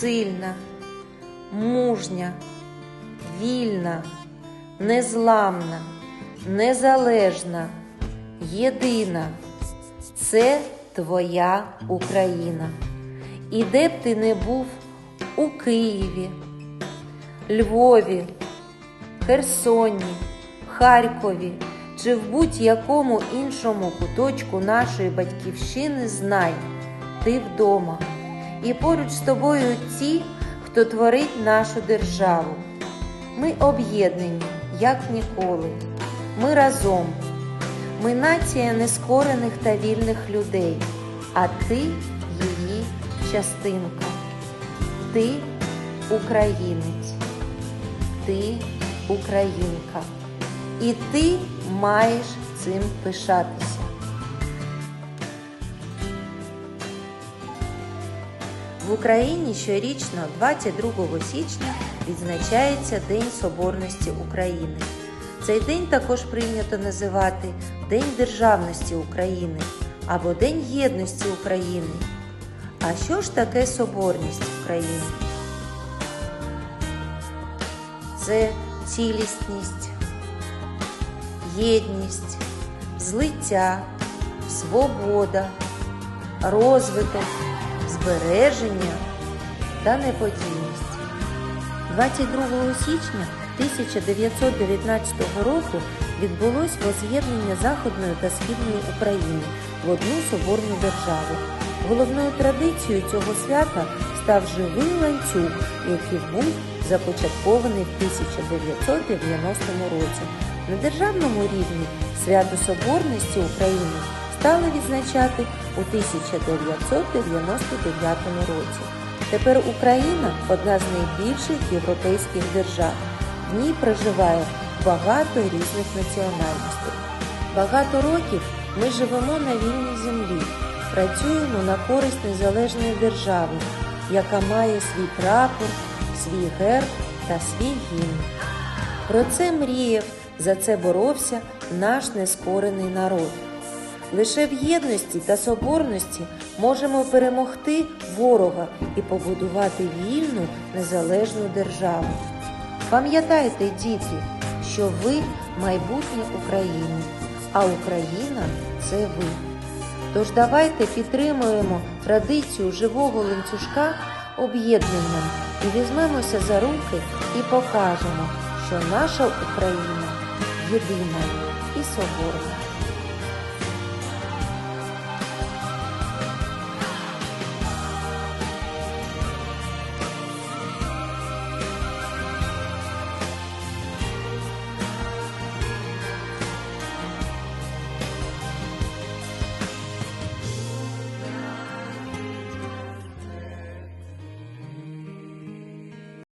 сильна, мужня, вільна, незламна, незалежна, єдина. Це твоя Україна. І де б ти не був у Києві, Львові, Херсоні, Харкові чи в будь-якому іншому куточку нашої батьківщини, знай, ти вдома. І поруч з тобою ті, хто творить нашу державу. Ми об'єднані, як ніколи. Ми разом. Ми нація нескорених та вільних людей, а ти її частинка. Ти українець, ти українка. І ти маєш цим пишатися. В Україні щорічно 22 січня відзначається День Соборності України. Цей день також прийнято називати День Державності України або День Єдності України. А що ж таке соборність в країні? Це цілісність, єдність, злиття, свобода, розвиток, збереження та неподільність. 22 січня 1919 року відбулось воз'єднання Західної та Східної України в одну соборну державу. Головною традицією цього свята став живий ланцюг, який був започаткований в 1990 році. На державному рівні свято Соборності України стали відзначати у 1999 році. Тепер Україна одна з найбільших європейських держав. В ній проживає багато різних національностей. Багато років ми живемо на вільній землі, працюємо на користь незалежної держави, яка має свій прапор, свій герб та свій гімн. Про це мріяв, за це боровся наш нескорений народ. Лише в єдності та соборності можемо перемогти ворога і побудувати вільну незалежну державу. Пам'ятайте, діти, що ви майбутнє України, а Україна це ви. Тож давайте підтримуємо традицію живого ланцюжка об'єднанням і візьмемося за руки і покажемо, що наша Україна єдина і соборна.